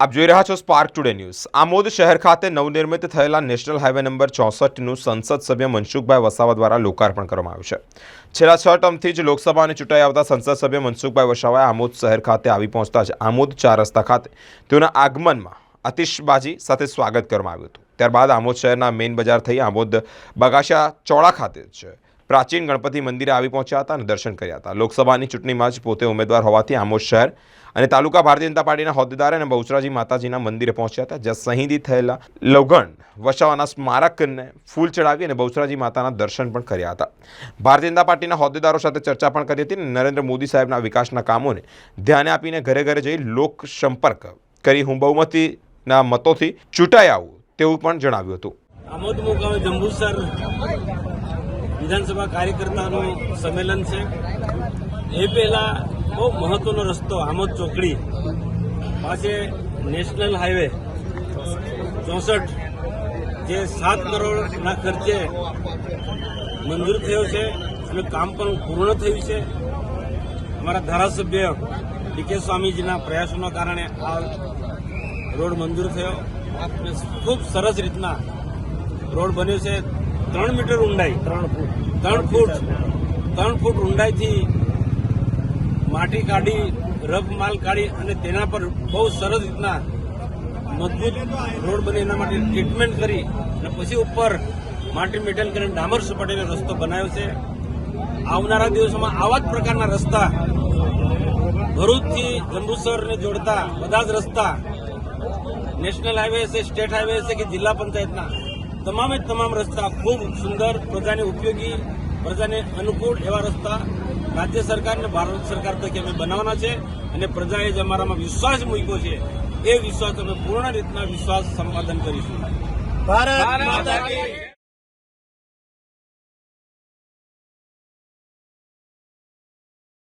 આપ જોઈ રહ્યા છો સ્પાર્ક ટુડે ન્યૂઝ આમોદ શહેર ખાતે નવનિર્મિત થયેલા નેશનલ હાઈવે નંબર ચોસઠનું સંસદ સભ્ય મનસુખભાઈ વસાવા દ્વારા લોકાર્પણ કરવામાં આવ્યું છે. છેલ્લા છ ટર્મથી જ લોકસભાને ચૂંટાઈ આવતા સંસદ સભ્ય મનસુખભાઈ વસાવાએ આમોદ શહેર ખાતે આવી પહોંચતા જ આમોદ ચાર રસ્તા ખાતે તેઓના આગમનમાં આતિશબાજી સાથે સ્વાગત કરવામાં આવ્યું હતું. ત્યારબાદ આમોદ શહેરના મેઇન બજાર થઈ આમોદ બગાશા ચોળા ખાતે જ પ્રાચીન ગણપતિ મંદિરે આવી પહોંચ્યા હતા અને દર્શન કર્યા હતા. લોકસભાની ચૂંટણીમાં જ પોતે ઉમેદવાર હોવાથી આમોદ શહેર અને તાલુકા ભારતીય જનતા પાર્ટીના હોદ્દેદાર અને બહુચરાજી માતાજીના મંદિરે પહોંચ્યા હતા, જ્યાં શહીદી થયેલા લવગણ વસાવાના સ્મારકને ફૂલ ચડાવી અને બહુચરાજી માતાના દર્શન પણ કર્યા હતા. ભારતીય જનતા પાર્ટીના હોદ્દેદારો સાથે ચર્ચા પણ કરી હતી અને નરેન્દ્ર મોદી સાહેબના વિકાસના કામોને ધ્યાને આપીને ઘરે ઘરે જઈ લોક સંપર્ક કરી હું બહુમતીના મતોથી ચૂંટાઈ આવું તેવું પણ જણાવ્યું હતું. આમોદ મુકામે જંબુસર વિધાનસભા કાર્યકર્તાનું સંમેલન છે. એ પહેલા બહુ મહત્વનો રસ્તો આમોદ ચોકડી પાસે નેશનલ હાઈવે ચોસઠ જે સાત કરોડના ખર્ચે મંજૂર થયો છે અને કામ પણ પૂર્ણ થયું છે. અમારા ધારાસભ્ય ડીકે સ્વામીજીના પ્રયાસોના કારણે આ રોડ મંજૂર થયો. ખૂબ સરસ રીતના રોડ બન્યો છે. ત્રણ મીટર ઊંડાઈ. ત્રણ ફૂટ. ત્રણ ફૂટ. ત્રણ ફૂટ ઊંડાઈથી માટી કાઢી રફ માલ કાઢી અને તેના પર બહુ સરસ રીતના મજબૂત રોડ બને એના માટે ટ્રીટમેન્ટ કરી અને પછી ઉપર માટી મેટલ કરીને ડામર સપાટીનો રસ્તો બનાવ્યો છે. આવનારા દિવસોમાં આવા જ પ્રકારના રસ્તા ભરૂચથી જંબુસરને જોડતા બધા જ રસ્તા નેશનલ હાઈવે છે સ્ટેટ હાઈવે છે કે જિલ્લા પંચાયતના? તમામે તમામ રસ્તા ખૂબ સુંદર પ્રજાને ઉપયોગી પ્રજાને અનુકૂળ એવા રસ્તા રાજ્ય સરકાર અને ભારત સરકાર તરીકે અમે બનાવવાના છે અને પ્રજાએ જે અમારામાં વિશ્વાસ મૂક્યો છે. એ વિશ્વાસ અમે પૂર્ણ રીતના વિશ્વાસ સંપાદન કરીશું. ભારત માતા કી.